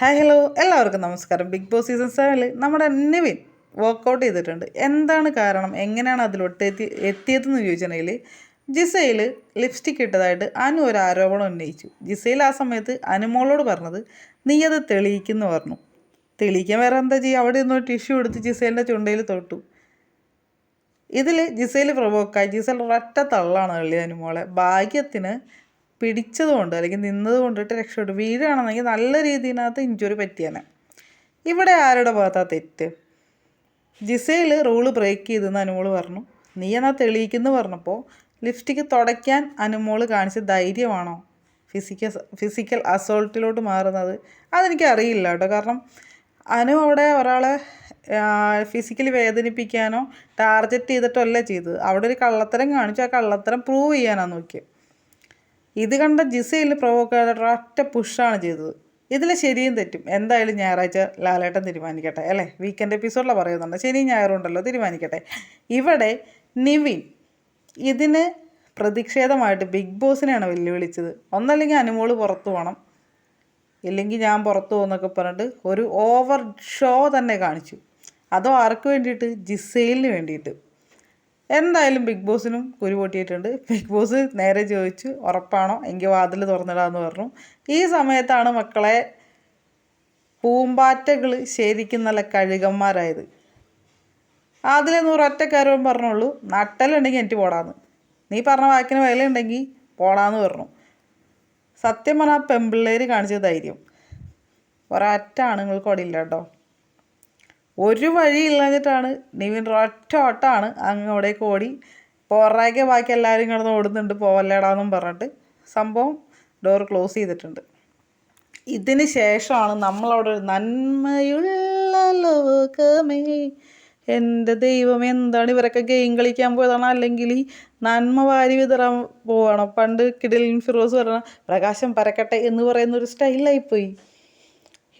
Hi hello എല്ലാവർക്കും നമസ്കാരം. Big boss season സെവനിൽ നമ്മുടെ നിവിൻ വർക്കൗട്ട് ചെയ്തിട്ടുണ്ട്. എന്താണ് കാരണം? എങ്ങനെയാണ് അതിലോട്ട് എത്തി എത്തിയതെന്ന് ചോദിച്ചിട്ടുണ്ടെങ്കിൽ ജിസയിൽ ലിപ്സ്റ്റിക് ഇട്ടതായിട്ട് അനു ഒരു ആരോപണം ഉന്നയിച്ചു. ജിസയിൽ ആ സമയത്ത് അനുമോളോട് പറഞ്ഞത് നീ അത് തെളിയിക്കുന്നു പറഞ്ഞു. തെളിയിക്കാൻ വേറെ എന്താ ചെയ്യുക അവിടെ നിന്ന് ടിഷ്യൂ എടുത്ത് ജിസേലിന്റെ ചുണ്ടയിൽ തൊട്ടു. ഇതിൽ ജിസയിൽ പ്രൊവോക്കായി ജിസൽ ഒരൊറ്റ തള്ളാണ് കളി അനുമോളെ. ഭാഗ്യത്തിന് പിടിച്ചതുകൊണ്ട് അല്ലെങ്കിൽ നിന്നത് കൊണ്ടിട്ട് രക്ഷപ്പെട്ടു. വീഴുകയാണെന്നെങ്കിൽ നല്ല രീതിയിനകത്ത് ഇഞ്ചുറി പറ്റിയാണ് ഇവിടെ ആരുടെ ഭാഗത്താ തെറ്റ്? ജിസയിൽ റൂൾ ബ്രേക്ക് ചെയ്തെന്ന് അനുമോൾ പറഞ്ഞു. നീ എന്നാ തെളിയിക്കുന്നു പറഞ്ഞപ്പോൾ ലിപ്സ്റ്റിക്ക് തുടയ്ക്കാൻ അനുമോൾ കാണിച്ച ധൈര്യമാണോ? ഫിസിക്കൽ ഫിസിക്കൽ അസോൾട്ടിലോട്ട് മാറുന്നത്? അതെനിക്ക് അറിയില്ല കേട്ടോ. കാരണം അനു അവിടെ ഒരാളെ ഫിസിക്കലി വേദനിപ്പിക്കാനോ ടാർഗറ്റ് ചെയ്തിട്ടോ അല്ല ചെയ്തത്. അവിടെ ഒരു കള്ളത്തരം കാണിച്ചു. ആ കള്ളത്തരം പ്രൂവ് ചെയ്യാനാണ് നോക്കിയത് ഇത് കണ്ട ജിസയിൽ പ്രൊവോക്കായിട്ട് ഒറ്റ പുഷാണ് ചെയ്തത്. ഇതിൽ ശരിയും തെറ്റും. എന്തായാലും ഞായറാഴ്ച ലാലേട്ടൻ തീരുമാനിക്കട്ടെ അല്ലേ? വീക്കെൻഡ് എപ്പിസോഡിൽ പറയുന്നുണ്ട്. ശനിയും ഞായറും ഉണ്ടല്ലോ തീരുമാനിക്കട്ടെ. ഇവിടെ നിവിൻ ഇതിന് പ്രതിഷേധമായിട്ട് ബിഗ് ബോസിനെയാണ് വെല്ലുവിളിച്ചത്. ഒന്നല്ലെങ്കിൽ അനുമോൾ പുറത്തു പോകണം ഇല്ലെങ്കിൽ ഞാൻ പുറത്തു പോകുന്നൊക്കെ പറഞ്ഞിട്ട് ഒരു ഓവർ ഷോ തന്നെ കാണിച്ചു. അതോ ആർക്ക് വേണ്ടിയിട്ട്? ജിസൈലിന് വേണ്ടിയിട്ട്. എന്തായാലും ബിഗ് ബോസിനും കുരു പൊട്ടിയിട്ടുണ്ട്. ബിഗ് ബോസ് നേരെ ചോദിച്ചു ഉറപ്പാണോ? എങ്കിൽ വാതിൽ തുറന്നിടാന്ന് പറഞ്ഞു. ഈ സമയത്താണ് മക്കളെ പൂമ്പാറ്റകൾ ശരിക്കും നല്ല കഴുകന്മാരായത്. അതിലെ നൂറൊറ്റക്കാരും പറഞ്ഞോളൂ നട്ടലുണ്ടെങ്കിൽ എനിക്ക് പോടാന്ന്. നീ പറഞ്ഞ വാക്കിന് വിലയുണ്ടെങ്കിൽ പോടാന്ന് പറഞ്ഞു. സത്യം പറഞ്ഞാൽ പെമ്പിള്ളേർ കാണിച്ച ധൈര്യം. ഒരൊറ്റ ആണുങ്ങൾക്ക് അവിടെ ഇല്ല കേട്ടോ ഒരു വഴി ഇല്ലാഞ്ഞിട്ടാണ്. നിവിൻ ഒറ്റ ഓട്ടമാണ് അങ്ങോട്ടേക്ക് ഓടി. പുറകെ ബാക്കി എല്ലാവരും കിടന്ന് ഓടുന്നുണ്ട് പോവല്ലേടാന്നും പറഞ്ഞിട്ട് സംഭവം ഡോർ ക്ലോസ് ചെയ്തിട്ടുണ്ട്. ഇതിന് ശേഷമാണ് നമ്മളവിടെ ഒരു നന്മയുള്ള ലോകമേ. എന്റെ ദൈവം എന്താണ് ഇവരൊക്കെ ഗെയിം കളിക്കാൻ പോയതാണ്? അല്ലെങ്കിൽ ഈ നന്മ വാരി വിതറാൻ പോവാണോ? പണ്ട് കിടിലിൻ ഫിറോസ് പറഞ്ഞ പ്രകാശം പരക്കട്ടെ എന്ന് പറയുന്ന ഒരു സ്റ്റൈലായിപ്പോയി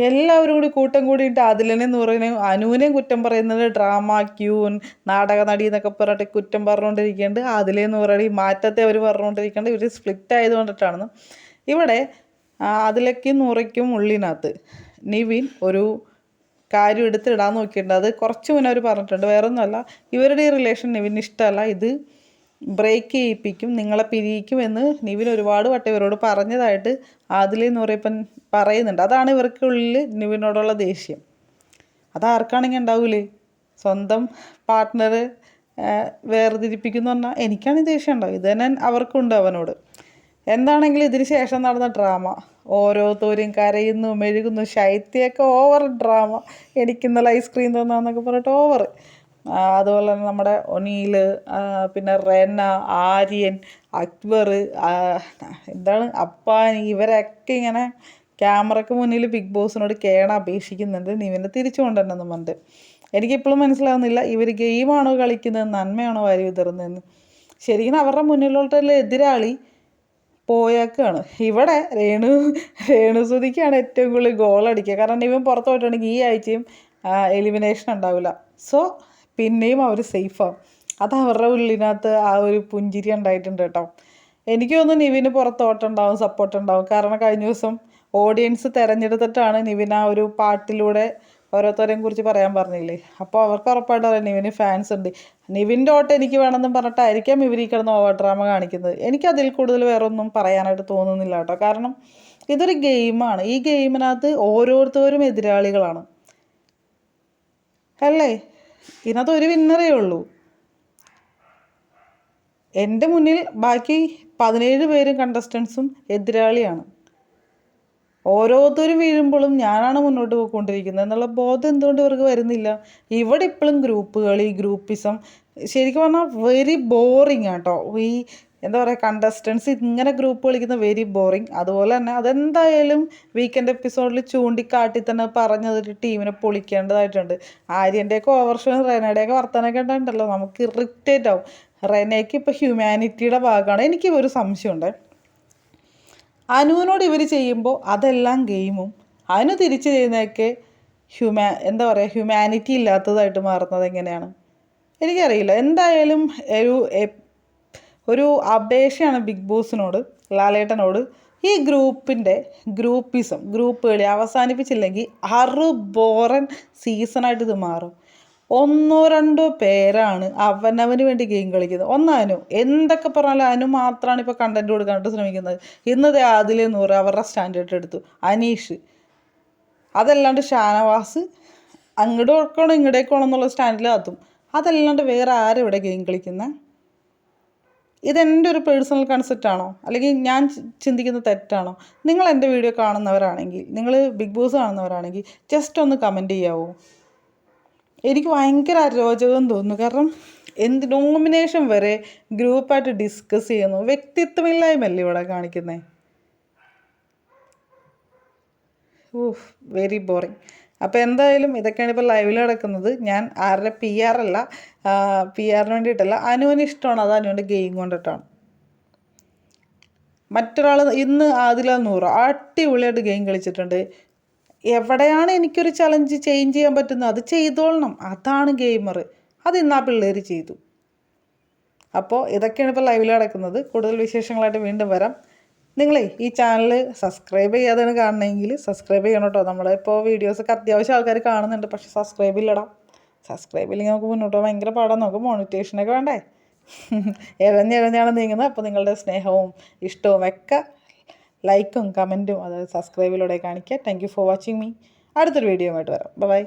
എല്ലാവരും കൂടി കൂട്ടം കൂടിയിട്ട് അതിലിനെ പറയുന്നത് അനുവിനെയും കുറ്റം പറയുന്നത് ഡ്രാമ ക്യൂൻ നാടക നടി എന്നൊക്കെ പറഞ്ഞിട്ട് കുറ്റം പറഞ്ഞുകൊണ്ടിരിക്കുന്നുണ്ട്. അതിലെ ഈ മാറ്റത്തെ അവർ പറഞ്ഞുകൊണ്ടിരിക്കേണ്ട ഇവർ സ്പ്ലിറ്റ് ആയതുകൊണ്ടിട്ടാണ്. ഇവിടെ അതിലേക്കും നൂറയ്ക്കും ഉള്ളിനകത്ത് നിവിൻ ഒരു കാര്യം എടുത്തിടാൻ നോക്കിയിട്ടുണ്ട്. അത് കുറച്ച് മുന്നേ അവർ പറഞ്ഞിട്ടുണ്ട്. വേറൊന്നുമല്ല. ഇവരുടെ ഈ റിലേഷൻ നിവിന് ഇഷ്ടമല്ല. ഇത് ബ്രേക്ക് ചെയ്യിപ്പിക്കും നിങ്ങളെ പിരിയിക്കും എന്ന് നിവിൻ ഒരുപാട് വട്ടം ഇവരോട് പറഞ്ഞതായിട്ട് ആദിലി പറയപ്പൻ പറയുന്നുണ്ട്. അതാണ് ഇവർക്കുള്ളിൽ നിവിനോടുള്ള ദേഷ്യം. അതാർക്കാണെങ്കിൽ ഉണ്ടാവൂലേ? സ്വന്തം പാർട്ട്ണർ വേർതിരിപ്പിക്കുന്നു പറഞ്ഞാൽ എനിക്കാണ് ദേഷ്യം ഉണ്ടാവും. ഇത് തന്നെ അവർക്കുണ്ട് അവനോട്. എന്താണെങ്കിലും ഇതിന് ശേഷം നടന്ന ഡ്രാമ ഓരോരുത്തരും കരയുന്നു മെഴുകുന്നു ശൈത്യമൊക്കെ ഓവർ ഡ്രാമ എനിക്കിന്നലെ ഐസ്ക്രീം തന്നാന്നൊക്കെ പറഞ്ഞിട്ട് ഓവർ അതുപോലെ തന്നെ നമ്മുടെ ഒനീൽ പിന്നെ റെന ആര്യൻ അക്ബർ എന്താണ് അപ്പാൻ ഇവരൊക്കെ ഇങ്ങനെ ക്യാമറയ്ക്ക് മുന്നിൽ ബിഗ് ബോസിനോട് കേണ അപേക്ഷിക്കുന്നുണ്ട് നിവിനെ തിരിച്ചു കൊണ്ടുവരണമെന്ന് പറഞ്ഞിട്ട്. എനിക്കിപ്പോഴും മനസ്സിലാവുന്നില്ല ഇവർ ഗെയിമാണോ കളിക്കുന്നത് നന്മയാണോ വാരി വിതറുന്നതെന്ന്. ശരിക്കും അവരുടെ മുന്നിലോട്ടുള്ള എതിരാളി പോയേക്കാണ്. ഇവിടെ രേണു രേണുസുതിക്കാണ് ഏറ്റവും കൂടുതൽ ഗോൾ അടിക്കുക കാരണം ഇവൻ പുറത്ത് പോയിട്ടുണ്ടെങ്കിൽ ഈ ആഴ്ചയും എലിമിനേഷൻ ഉണ്ടാവില്ല. സോ പിന്നെയും അവർ സേഫാണ് അത് അവരുടെ ഉള്ളിനകത്ത് ആ ഒരു പുഞ്ചിരി ഉണ്ടായിട്ടുണ്ട് കേട്ടോ. എനിക്ക് തോന്നുന്നു നിവിന് പുറത്ത് ഓട്ടുണ്ടാവും സപ്പോർട്ട് ഉണ്ടാവും. കാരണം കഴിഞ്ഞ ദിവസം ഓഡിയൻസ് തിരഞ്ഞെടുത്തിട്ടാണ് നിവിൻ ആ ഒരു പാട്ടിലൂടെ ഓരോരുത്തരെയും കുറിച്ച് പറയാൻ പറഞ്ഞില്ലേ. അപ്പോൾ അവർക്ക് ഉറപ്പായിട്ട് അറിയാം നിവിന് ഫാൻസ് ഉണ്ട്. നിവിന്റെ ഓട്ട് എനിക്ക് വേണമെന്നും പറഞ്ഞിട്ടായിരിക്കാം ഇവർ ഈ കിടന്ന് ഓവർ ഡ്രാമ കാണിക്കുന്നത്. എനിക്ക് അതിൽ കൂടുതൽ വേറെ ഒന്നും പറയാനായിട്ട് തോന്നുന്നില്ല കേട്ടോ. കാരണം ഇതൊരു ഗെയിമാണ് ഈ ഗെയിമിനകത്ത് ഓരോരുത്തരും എതിരാളികളാണ്. അല്ലേ? ഇതിനകത്ത് ഒരു വിന്നറേ ഉള്ളൂ. എന്റെ മുന്നിൽ ബാക്കി പതിനേഴ് പേരും കണ്ടസ്റ്റൻസും എതിരാളിയാണ്. ഓരോരുത്തരും വീഴുമ്പോഴും ഞാനാണ് മുന്നോട്ട് പോയിക്കൊണ്ടിരിക്കുന്നത് എന്നുള്ള ബോധം എന്തുകൊണ്ട് ഇവർക്ക് വരുന്നില്ല? ഇവിടെ ഇപ്പോഴും ഗ്രൂപ്പ് കളി ഗ്രൂപ്പിസം ശരിക്കും പറഞ്ഞാൽ വെരി ബോറിങ് കേട്ടോ ഈ എന്താ പറയുക കണ്ടസ്റ്റൻസ് ഇങ്ങനെ ഗ്രൂപ്പ് കളിക്കുന്ന വെരി ബോറിങ് അതുപോലെ തന്നെ അതെന്തായാലും വീക്കെൻഡ് എപ്പിസോഡിൽ ചൂണ്ടിക്കാട്ടി തന്നെ പറഞ്ഞത് ടീമിനെ പൊളിക്കേണ്ടതായിട്ടുണ്ട്. ആര്യന്റെയൊക്കെ ഓവർഷനും റെനയുടെയൊക്കെ വർത്തനൊക്കെ ഉണ്ടല്ലോ നമുക്ക് ഇറിറ്റേറ്റ് ആവും. റെനയ്ക്ക് ഇപ്പോൾ ഹ്യൂമാനിറ്റിയുടെ ഭാഗമാണ്. എനിക്ക് ഒരു സംശയമുണ്ട്. അനുവിനോട് ഇവർ ചെയ്യുമ്പോൾ അതെല്ലാം ഗെയിമും അനു തിരിച്ച് ചെയ്യുന്നതൊക്കെ ഹ്യൂമാ എന്താ പറയുക ഹ്യൂമാനിറ്റി ഇല്ലാത്തതായിട്ട് മാറുന്നത് എങ്ങനെയാണ്? എനിക്കറിയില്ല. എന്തായാലും ഒരു ഒരു അപേക്ഷയാണ് ബിഗ് ബോസിനോട് ലാലേട്ടനോട്. ഈ ഗ്രൂപ്പിന്റെ ഗ്രൂപ്പിസം ഗ്രൂപ്പ് കളി അവസാനിപ്പിച്ചില്ലെങ്കിൽ അറു ബോറൻ സീസണായിട്ട് ഇത് മാറും. ഒന്നോ രണ്ടോ പേരാണ് അവനവന് വേണ്ടി ഗെയിം കളിക്കുന്നത്. ഒന്ന് അനു. എന്തൊക്കെ പറഞ്ഞാലും അനു മാത്രമാണ് ഇപ്പോൾ കണ്ടന്റ് കൊടുക്കാനായിട്ട് ശ്രമിക്കുന്നത്. ഇന്നത്തെ ആദിലെ നൂറ് അവരുടെ സ്റ്റാൻഡേർഡ് എടുത്തു. അനീഷ്. അതല്ലാണ്ട് ഷാനവാസ് അങ്ങോട്ട് ഓർക്കണോ ഇങ്ങോട്ടേക്ക് എന്നുള്ള സ്റ്റാൻഡിൽ അതും അതല്ലാണ്ട് വേറെ ആരും ഇവിടെ ഗെയിം കളിക്കുന്നത് ഇതെന്റെ ഒരു പേഴ്സണൽ കൺസെപ്റ്റ് ആണോ? അല്ലെങ്കിൽ ഞാൻ ചിന്തിക്കുന്ന തെറ്റാണോ? നിങ്ങൾ എന്റെ വീഡിയോ കാണുന്നവരാണെങ്കിൽ നിങ്ങൾ ബിഗ് ബോസ് കാണുന്നവരാണെങ്കിൽ ജസ്റ്റ് ഒന്ന് കമന്റ് ചെയ്യാവോ? എനിക്ക് ഭയങ്കര അരോചകം തോന്നുന്നു. കാരണം എന്ത് നോമിനേഷൻ വരെ ഗ്രൂപ്പായിട്ട് ഡിസ്കസ് ചെയ്യുന്നു. വ്യക്തിത്വമില്ലായ്മല്ലേ ഇവിടെ കാണിക്കുന്നത് ഓഫ് വെരി ബോറിങ് അപ്പോൾ എന്തായാലും ഇതൊക്കെയാണ് ഇപ്പോൾ ലൈവിൽ നടക്കുന്നത് ഞാൻ ആരുടെ പി ആർ അല്ല പി ആറിന് വേണ്ടിയിട്ടല്ല. അനുവിന് ഇഷ്ടമാണ് അത് അനുവിന്റെ ഗെയിം കൊണ്ടിട്ടാണ്. മറ്റൊരാൾ ഇന്ന് ആദില നൂറ് അടിപൊളിയായിട്ട് ഗെയിം കളിച്ചിട്ടുണ്ട്. എവിടെയാണ് എനിക്കൊരു ചലഞ്ച് ചേഞ്ച് ചെയ്യാൻ പറ്റുന്നത്? അത് ചെയ്തോളണം. അതാണ് ഗെയിമർ അത് ഇന്ന് ആ പിള്ളേർ ചെയ്തു. അപ്പോൾ ഇതൊക്കെയാണ് ഇപ്പോൾ ലൈവിൽ നടക്കുന്നത് കൂടുതൽ വിശേഷങ്ങളായിട്ട് വീണ്ടും വരാം. നിങ്ങളേ ഈ ചാനൽ സബ്സ്ക്രൈബ് ചെയ്യാതെയാണ് കാണണമെങ്കിൽ സബ്സ്ക്രൈബ് ചെയ്യണം കേട്ടോ. നമ്മളിപ്പോൾ വീഡിയോസൊക്കെ അത്യാവശ്യം ആൾക്കാർ കാണുന്നുണ്ട്. പക്ഷെ സബ്സ്ക്രൈബ് ഇല്ലടാ. സബ്സ്ക്രൈബ് ഇല്ലെങ്കിൽ നമുക്ക് മുന്നോട്ട് ഭയങ്കര പാടാണ് നമുക്ക് മോണിറ്റേഷനൊക്കെ വേണ്ടേ? ഇഴഞ്ഞിഴഞ്ഞാണ് നീങ്ങുന്നത്. അപ്പോൾ നിങ്ങളുടെ സ്നേഹവും ഇഷ്ടവും ഒക്കെ ലൈക്കും കമന്റും അതായത് സബ്സ്ക്രൈബിലൂടെ കാണിക്കുക. താങ്ക് ഫോർ വാച്ചിങ് മീ അടുത്തൊരു വീഡിയോ ആയിട്ട് വരാം. ബൈ